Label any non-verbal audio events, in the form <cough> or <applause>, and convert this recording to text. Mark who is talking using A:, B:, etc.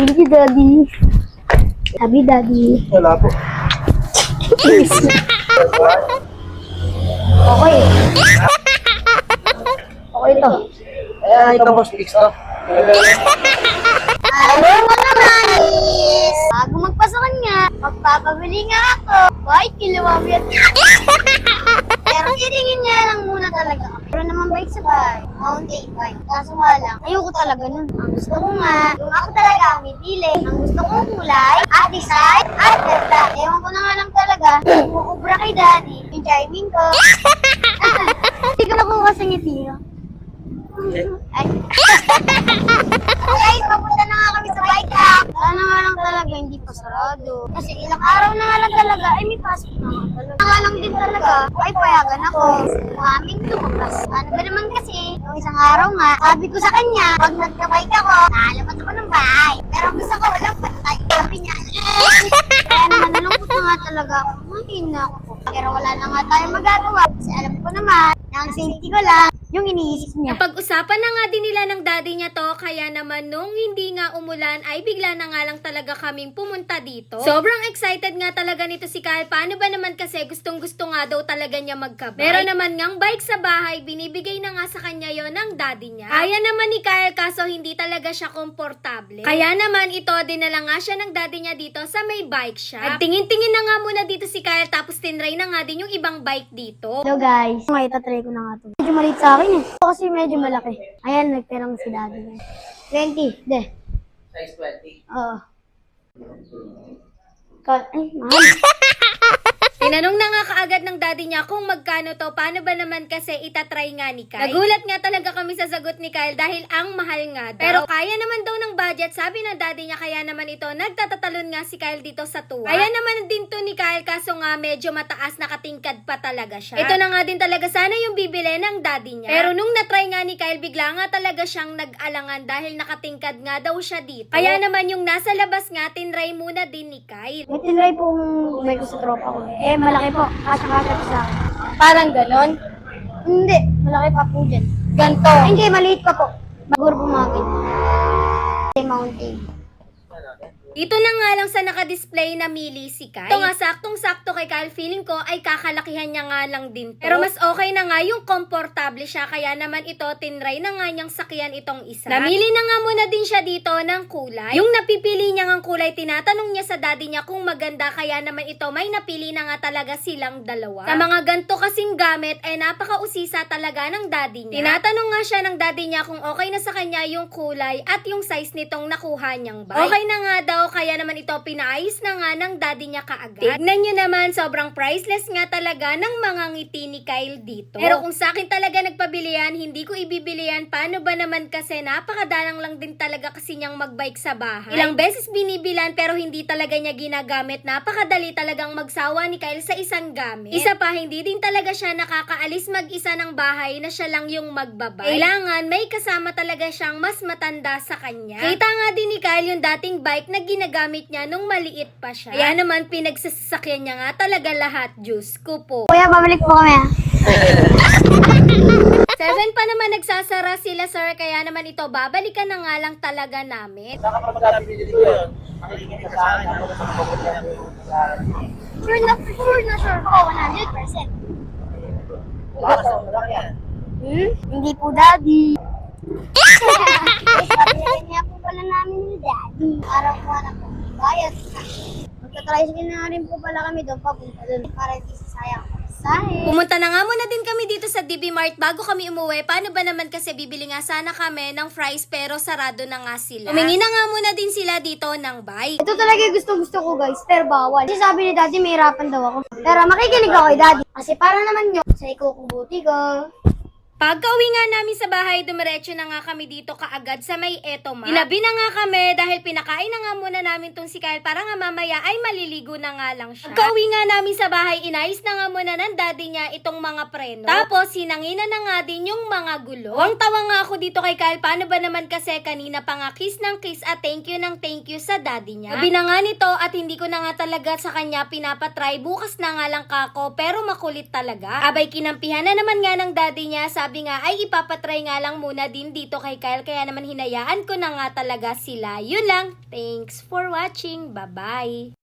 A: Thank you, Daddy. Sabi, Daddy.
B: Wala po.
A: Okay. Okay to.
B: Eh, ito boss, fix to.
A: Alam mo naman is, bago magpasa kanya, magpapabili nga ako. Bye, kilawami at Pero titingin niya lang muna talaga. Naman bike sa bahay, mountain bike. Kaso nga lang, ayoko talaga nun. Ang gusto ko nga, yung ako talaga ang pipili. Ang gusto kong kulay, at design, at ganda. Ewan ko na nga lang talaga, kukubra kay daddy, yung chiming ko. <laughs> Hindi ko nakuha sa ngiti. no? Ay. Guys, papunta na nga kami sa bike shop. Sana nga lang talaga hindi pa sarado. Kasi ilang araw na nga lang talaga, ay may pasok na nga talaga. Talaga, ay payagan ako. Aming lumabas. Ano ba naman kasi, yung isang araw nga, sabi ko sa kanya, pag nagka-bike ako, nalabas ako ng bahay. Pero gusto ko, walang patay. Sabi niya, kaya naman nalungkot na nga talaga ako. Mahin na ako. Pero wala na nga tayong magagawa. Kasi alam ko naman, na ang safety ko lang, yung iniisip niya.
C: Pag-usapan na nga din nila ng daddy niya to, kaya naman nung hindi nga umulan ay bigla na nga lang talaga kaming pumunta dito. Sobrang excited nga talaga nito si Kyle. Paano ba naman kasi gustong gusto nga daw talaga niya magkabike. Meron naman ngang bike sa bahay, binibigay na nga sa kanya yon ng daddy niya. Kaya naman ni Kyle kaso hindi talaga siya komportable. Kaya naman ito, dinala nga siya ng daddy niya dito sa may bike shop. At tingin-tingin na nga muna dito si Kyle tapos tinry na nga din yung ibang bike dito.
A: Hello guys. Ngayon, tatry ko na nga ito. Medyo maliit sa akin eh. Ito kasi medyo malaki. Ayan, nagperang si daddy. 20. De.
B: Size 20.
A: Oo. Ka- Ay, mahal. <laughs>
C: Tinanong na nga kaagad ng daddy niya kung magkano to, paano ba naman kasi itatry nga ni Kyle. Nagulat nga talaga kami sa sagot ni Kyle dahil ang mahal nga daw. Pero kaya naman daw ng budget, sabi ng daddy niya kaya naman ito, nagtatatalon nga si Kyle dito sa tuwa. Kaya naman din to ni Kyle kaso nga medyo mataas nakatingkad pa talaga siya. Ito na nga din talaga sana yung bibili ng daddy niya. Pero nung natry nga ni Kyle, bigla nga talaga siyang nag-alangan dahil nakatingkad nga daw siya dito. Kaya naman yung nasa labas nga, tinry muna din ni Kyle.
A: May tinry pong may ko sa tropa ko. Eh, malaki po. Kasya-kasya po sa akin. Parang ganon? Hindi. Malaki pa po dyan. Ganto? Hindi, maliit pa po. Siguro po mga ganyan. Mountain.
C: Ito na nga lang sa nakadisplay na mili si Kai. Ito nga, saktong-sakto kay Kyle, feeling ko ay kakalakihan niya nga lang din to. Pero mas okay na nga yung komportable siya, kaya naman ito, tinry na nga niyang sakyan itong isa. Namili na nga muna din siya dito ng kulay. Yung napipili niya ng kulay, tinatanong niya sa daddy niya kung maganda, kaya naman ito, may napili na nga talaga silang dalawa. Sa mga ganto kasing gamit, ay napakausisa talaga ng daddy niya. Tinatanong nga siya ng daddy niya kung okay na sa kanya yung kulay at yung size nitong nakuha niyang bike. Okay na nga daw, kaya naman ito pinaayos na nga ng daddy niya kaagad. Tignan nyo naman, sobrang priceless nga talaga ng mga ngiti ni Kyle dito. Pero kung sa akin talaga nagpabili yan, hindi ko ibibili yan. Paano ba naman kasi napakadalang lang din talaga kasi niyang magbike sa bahay. Ilang beses binibilan pero hindi talaga niya ginagamit. Napakadali talagang magsawa ni Kyle sa isang gamit. Isa pa, hindi din talaga siya nakakaalis mag-isa ng bahay na siya lang yung magbabay. Kailangan may kasama talaga siyang mas matanda sa kanya. Kita nga din ni Kyle yung dating bike na ginagamit niya nung maliit pa siya. Kaya naman pinagsasakyan niya nga talaga lahat. Diyos ko po.
A: Kuya, pabalik po kami ah. <laughs>
C: Seven pa naman nagsasara sila sir, kaya naman ito babalikan na nga lang talaga namin.
B: Saan ka pa magkabili dito yun? Ka sa akin. Mapapunta na sa akin.
A: Sure na, sure na sure ko, 100%.
B: Baka sa mga yan.
A: Hmm? Hindi po daddy. <laughs> Sabi niya po pala namin ni daddy. Araw po na po. Bayad. Magta-tricycle na rin po pala kami doon papunta doon para hindi sasayang ang pasahe.
C: Pumunta na nga muna din kami dito sa DB Mart bago kami umuwi. Paano ba naman kasi bibili nga sana kami ng fries pero sarado na nga sila. Humingi na nga muna din sila dito ng bike.
A: Ito talaga yung gusto-gusto ko guys, pero bawal. Kasi sabi ni daddy may hirapan daw ako. Pero makikinig ako kay daddy. Kasi para naman yun sa ikukubuti ko.
C: Pagka uwi nga namin sa bahay, dumiretso na nga kami dito kaagad sa may eto ma. Ilabi na nga kami dahil pinakain na nga muna namin tong si Kyle para nga mamaya ay maliligo na nga lang siya. Pagka uwi nga namin sa bahay, inayos na nga muna ng daddy niya itong mga preno. Tapos sinangina na nga din yung mga gulo. Ang tawa nga ako dito kay Kyle, paano ba naman kasi kanina pa nga kiss ng kiss at thank you ng thank you sa daddy niya. Sabi na nga nito at hindi ko na nga talaga sa kanya pinapatry. Bukas na nga lang kako pero makulit talaga. Abay kinampihan na naman nga ng daddy niya. Sabi sabi nga ay ipapatry nga lang muna din dito kay Kyle kaya naman hinayaan ko na nga talaga sila. Yun lang. Thanks for watching. Bye-bye.